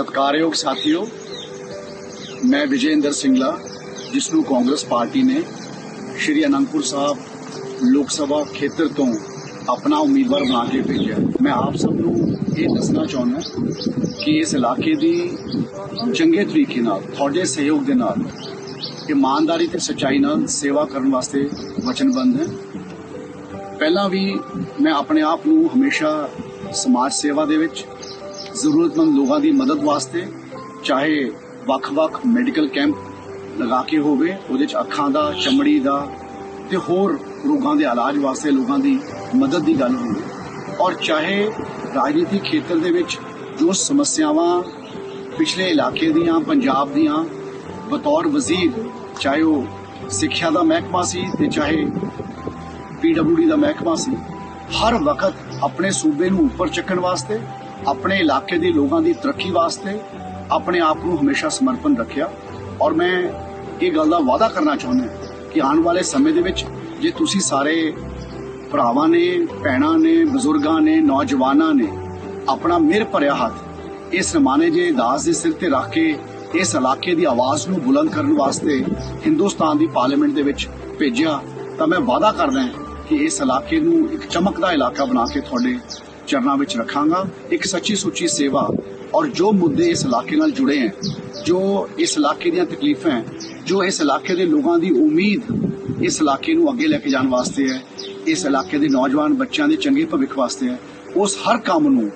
ਸਤਿਕਾਰਯੋਗ ਸਾਥੀਓ, ਮੈਂ ਵਿਜੇਂਦਰ ਸਿੰਗਲਾ ਜਿਸ ਨੂੰ ਕਾਂਗਰਸ ਪਾਰਟੀ ਨੇ ਸ਼੍ਰੀ ਅਨੰਦਪੁਰ ਸਾਹਿਬ ਲੋਕ ਸਭਾ ਖੇਤਰ ਤੋਂ ਆਪਣਾ ਉਮੀਦਵਾਰ ਬਣਾ ਕੇ ਭੇਜਿਆ। ਮੈਂ ਆਪ ਸਭ ਨੂੰ ਇਹ ਦੱਸਣਾ ਚਾਹੁੰਦਾ ਕਿ ਇਸ ਇਲਾਕੇ ਦੀ ਚੰਗੇ ਤਰੀਕੇ ਨਾਲ, ਤੁਹਾਡੇ ਸਹਿਯੋਗ ਦੇ ਨਾਲ, ਇਮਾਨਦਾਰੀ ਤੇ ਸੱਚਾਈ ਨਾਲ ਸੇਵਾ ਕਰਨ ਵਾਸਤੇ ਵਚਨਬੱਧ ਹਾਂ। ਪਹਿਲਾਂ ਵੀ ਮੈਂ ਆਪਣੇ ਆਪ ਨੂੰ ਹਮੇਸ਼ਾ ਸਮਾਜ ਸੇਵਾ ਦੇ ਵਿੱਚ ਜ਼ਰੂਰਤਮੰਦ ਲੋਕਾਂ ਦੀ ਮਦਦ ਵਾਸਤੇ ਚਾਹੇ ਵੱਖ-ਵੱਖ ਮੈਡੀਕਲ ਕੈਂਪ ਲਗਾ ਕੇ ਹੋਵੇ, ਉਹਦੇ ਚ ਅੱਖਾਂ ਦਾ, ਚਮੜੀ ਦਾ ਤੇ ਹੋਰ ਰੋਗਾਂ ਦੇ ਇਲਾਜ ਵਾਸਤੇ ਲੋਕਾਂ ਦੀ ਮਦਦ ਦੀ ਗੱਲ ਹੋਵੇ। ਔਰ ਚਾਹੇ ਰਾਜਨੀਤੀ ਖੇਤਰ ਦੇ ਵਿੱਚ ਜੋ ਸਮੱਸਿਆਵਾਂ ਪਿਛਲੇ ਇਲਾਕੇ ਦੀਆਂ, ਪੰਜਾਬ ਦੀਆਂ, ਬਤੌਰ ਵਜ਼ੀਰ, ਚਾਹੇ ਉਹ ਸਿੱਖਿਆ ਦਾ ਮਹਿਕਮਾ ਸੀ ਤੇ ਚਾਹੇ ਪੀਡਬਲਯੂਡੀ ਦਾ ਮਹਿਕਮਾ ਸੀ, ਹਰ ਵਕਤ ਆਪਣੇ ਸੂਬੇ ਨੂੰ ਉੱਪਰ ਚੱਕਣ ਵਾਸਤੇ ਆਪਣੇ ਇਲਾਕੇ ਦੇ ਲੋਕਾਂ ਦੀ ਤਰੱਕੀ ਵਾਸਤੇ ਆਪਣੇ ਆਪ ਨੂੰ ਹਮੇਸ਼ਾ ਸਮਰਪਣ ਰੱਖਿਆ। ਔਰ ਮੈਂ ਇਹ ਗੱਲ ਦਾ ਵਾਅਦਾ ਕਰਨਾ ਚਾਹੁੰਦਾ ਕਿ ਆਉਣ ਵਾਲੇ ਸਮੇਂ ਦੇ ਵਿੱਚ ਜੇ ਤੁਸੀਂ ਸਾਰੇ ਭਰਾਵਾਂ ਨੇ, ਭੈਣਾਂ ਨੇ, ਬਜ਼ੁਰਗਾਂ ਨੇ, ਨੌਜਵਾਨਾਂ ਨੇ ਆਪਣਾ ਮਿਹਰ ਭਰਿਆ ਹੱਥ ਇਸ ਰਮਾਨੇ ਜੇ ਦਾਸ ਦੇ ਸਿਰ ਤੇ ਰੱਖ ਕੇ ਇਸ ਇਲਾਕੇ ਦੀ ਆਵਾਜ਼ ਨੂੰ ਬੁਲੰਦ ਕਰਨ ਵਾਸਤੇ ਹਿੰਦੁਸਤਾਨ ਦੀ ਪਾਰਲੀਮੈਂਟ ਦੇ ਵਿੱਚ ਭੇਜਿਆ, ਤਾਂ ਮੈਂ ਵਾਅਦਾ ਕਰਦਾ ਹਾਂ ਕਿ ਇਸ ਇਲਾਕੇ ਨੂੰ ਇੱਕ ਚਮਕਦਾ ਇਲਾਕਾ ਬਣਾ ਕੇ ਤੁਹਾਡੇ ਚਰਨਾਂ ਵਿੱਚ ਰੱਖਾਂਗਾ। ਇੱਕ ਸੱਚੀ ਸੁੱਚੀ ਸੇਵਾ ਔਰ ਜੋ ਮੁੱਦੇ ਇਸ ਇਲਾਕੇ ਨਾਲ ਜੁੜੇ ਹਨ ਜੋ ਇਸ ਇਲਾਕੇ ਦੀਆਂ ਤਕਲੀਫਾਂ ਹੈ, ਜੋ ਇਸ ਇਲਾਕੇ ਦੇ ਲੋਕਾਂ ਦੀ ਉਮੀਦ ਇਸ ਇਲਾਕੇ ਨੂੰ ਅੱਗੇ ਲੈ ਕੇ ਜਾਣ ਵਾਸਤੇ ਹੈ, ਇਸ ਇਲਾਕੇ ਦੇ ਨੌਜਵਾਨ ਬੱਚਿਆਂ ਦੇ ਚੰਗੇ ਭਵਿੱਖ ਵਾਸਤੇ ਹੈ, ਉਸ ਹਰ ਕੰਮ ਨੂੰ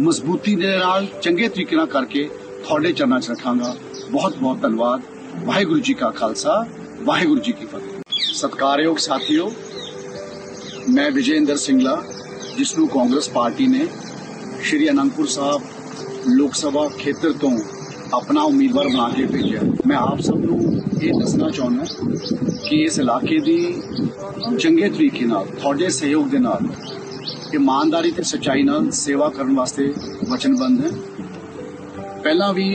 ਮਜ਼ਬੂਤੀ ਦੇ ਨਾਲ ਚੰਗੇ ਤਰੀਕੇ ਨਾਲ ਕਰਕੇ ਤੁਹਾਡੇ ਚਰਨਾਂ 'ਚ ਰੱਖਾਂਗਾ। ਬਹੁਤ ਬਹੁਤ ਧੰਨਵਾਦ। ਵਾਹਿਗੁਰੂ ਜੀ ਕਾ ਖਾਲਸਾ, ਵਾਹਿਗੁਰੂ ਜੀ ਕੀ ਫਤਿਹ। ਸਤਿਕਾਰਯੋਗ ਸਾਥੀਓ, ਮੈਂ ਵਿਜੇਂਦਰ ਸਿੰਗਲਾ ਜਿਸ ਨੂੰ ਕਾਂਗਰਸ ਪਾਰਟੀ ਨੇ ਸ਼੍ਰੀ ਅਨੰਦਪੁਰ ਸਾਹਿਬ ਲੋਕ ਸਭਾ ਖੇਤਰ ਤੋਂ ਆਪਣਾ ਉਮੀਦਵਾਰ ਬਣਾ ਕੇ ਭੇਜਿਆ ਮੈਂ ਆਪ ਸਭ ਨੂੰ ਇਹ ਦੱਸਣਾ ਚਾਹੁੰਦਾ ਕਿ ਇਸ ਇਲਾਕੇ ਦੀ ਚੰਗੇ ਤਰੀਕੇ ਨਾਲ ਤੁਹਾਡੇ ਸਹਿਯੋਗ ਦੇ ਨਾਲ ਇਮਾਨਦਾਰੀ ਤੇ ਸੱਚਾਈ ਨਾਲ ਸੇਵਾ ਕਰਨ ਵਾਸਤੇ ਵਚਨਬੱਧ ਹੈ ਪਹਿਲਾਂ ਵੀ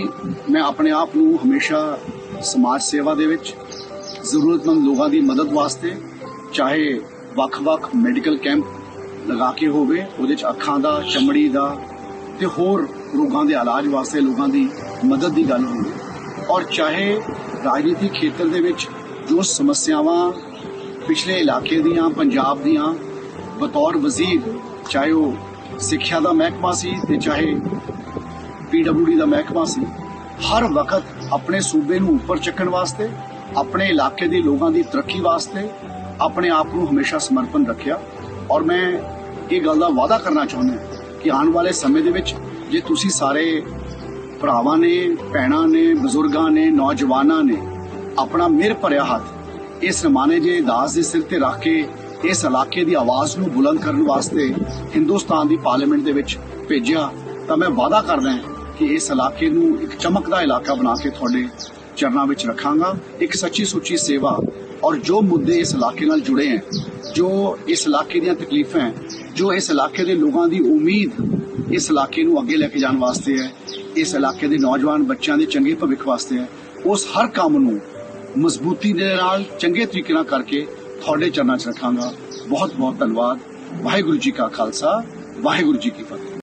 ਮੈਂ ਆਪਣੇ ਆਪ ਨੂੰ ਹਮੇਸ਼ਾ ਸਮਾਜ ਸੇਵਾ ਦੇ ਵਿੱਚ ਜ਼ਰੂਰਤਮੰਦ ਲੋਕਾਂ ਦੀ ਮਦਦ ਵਾਸਤੇ ਚਾਹੇ ਵੱਖ-ਵੱਖ ਮੈਡੀਕਲ ਕੈਂਪ ਲਗਾ ਕੇ ਹੋਵੇ, ਉਹਦੇ ਚ ਅੱਖਾਂ ਦਾ, ਚਮੜੀ ਦਾ ਤੇ ਹੋਰ ਰੋਗਾਂ ਦੇ ਇਲਾਜ ਵਾਸਤੇ ਲੋਕਾਂ ਦੀ ਮਦਦ ਦੀ ਗੱਲ ਹੋਵੇ। ਔਰ ਚਾਹੇ ਰਾਜਨੀਤਿਕ ਖੇਤਰ ਦੇ ਵਿੱਚ ਜੋ ਸਮੱਸਿਆਵਾਂ ਪਿਛਲੇ ਇਲਾਕੇ ਦੀਆਂ, ਪੰਜਾਬ ਦੀਆਂ, ਬਤੌਰ ਵਜ਼ੀਰ, ਚਾਹੇ ਉਹ ਸਿੱਖਿਆ ਦਾ ਮਹਿਕਮਾ ਸੀ ਤੇ ਚਾਹੇ ਪੀਡਬਲਯੂਡੀ ਦਾ ਮਹਿਕਮਾ ਸੀ, ਹਰ ਵਕਤ ਆਪਣੇ ਸੂਬੇ ਨੂੰ ਉੱਪਰ ਚੱਕਣ ਵਾਸਤੇ, ਆਪਣੇ ਇਲਾਕੇ ਦੇ ਲੋਕਾਂ ਦੀ ਤਰੱਕੀ ਵਾਸਤੇ, ਆਪਣੇ ਆਪ ਨੂੰ ਹਮੇਸ਼ਾ ਸਮਰਪਣ ਰੱਖਿਆ। ਔਰ ਮੈਂ ਇਹ ਗੱਲ ਦਾ ਵਾਅਦਾ ਕਰਨਾ ਚਾਹੁੰਦਾ ਕਿ ਆਉਣ ਵਾਲੇ ਸਮੇਂ ਦੇ ਵਿੱਚ ਜੇ ਤੁਸੀਂ ਸਾਰੇ ਭਰਾਵਾਂ ਨੇ, ਭੈਣਾਂ ਨੇ, ਬਜ਼ੁਰਗਾਂ ਨੇ, ਨੌਜਵਾਨਾਂ ਨੇ ਆਪਣਾ ਮਿਹਰ ਭਰਿਆ ਹੱਥ ਇਸ ਰਮਾਨੇ ਜੇ ਦਾਸ ਦੇ ਸਿਰ ਤੇ ਰੱਖ ਕੇ ਇਸ ਇਲਾਕੇ ਦੀ ਆਵਾਜ਼ ਨੂੰ ਬੁਲੰਦ ਕਰਨ ਵਾਸਤੇ ਹਿੰਦੁਸਤਾਨ ਦੀ ਪਾਰਲੀਮੈਂਟ ਦੇ ਵਿੱਚ ਭੇਜਿਆ, ਤਾਂ ਮੈਂ ਵਾਅਦਾ ਕਰਦਾ ਹਾਂ ਕਿ ਇਸ ਇਲਾਕੇ ਨੂੰ ਇੱਕ ਚਮਕਦਾ ਇਲਾਕਾ ਬਣਾ ਕੇ ਤੁਹਾਡੇ ਚਰਨਾਂ ਵਿੱਚ ਰੱਖਾਂਗਾ। ਇੱਕ ਸੱਚੀ ਸੁੱਚੀ ਸੇਵਾ ਔਰ ਜੋ ਮੁੱਦੇ ਇਸ ਇਲਾਕੇ ਨਾਲ ਜੁੜੇ ਹਨ, ਜੋ ਇਸ ਇਲਾਕੇ ਦੀਆਂ ਤਕਲੀਫਾਂ ਜੋ ਇਸ ਇਲਾਕੇ ਦੇ ਲੋਕਾਂ ਦੀ ਉਮੀਦ ਇਸ ਇਲਾਕੇ ਨੂੰ ਅੱਗੇ ਲੈ ਕੇ ਜਾਣ ਵਾਸਤੇ ਹੈ, ਇਸ ਇਲਾਕੇ ਦੇ ਨੌਜਵਾਨ ਬੱਚਿਆਂ ਦੇ ਚੰਗੇ ਭਵਿੱਖ ਵਾਸਤੇ ਹੈ, ਉਸ ਹਰ ਕੰਮ ਨੂੰ ਮਜ਼ਬੂਤੀ ਦੇ ਨਾਲ ਚੰਗੇ ਤਰੀਕੇ ਨਾਲ ਕਰਕੇ ਤੁਹਾਡੇ ਚਰਨਾਂ 'ਚ ਰੱਖਾਂਗਾ। ਬਹੁਤ ਬਹੁਤ ਧੰਨਵਾਦ। ਵਾਹਿਗੁਰੂ ਜੀ ਕਾ ਖਾਲਸਾ, ਵਾਹਿਗੁਰੂ ਜੀ ਕੀ ਫਤਿਹ।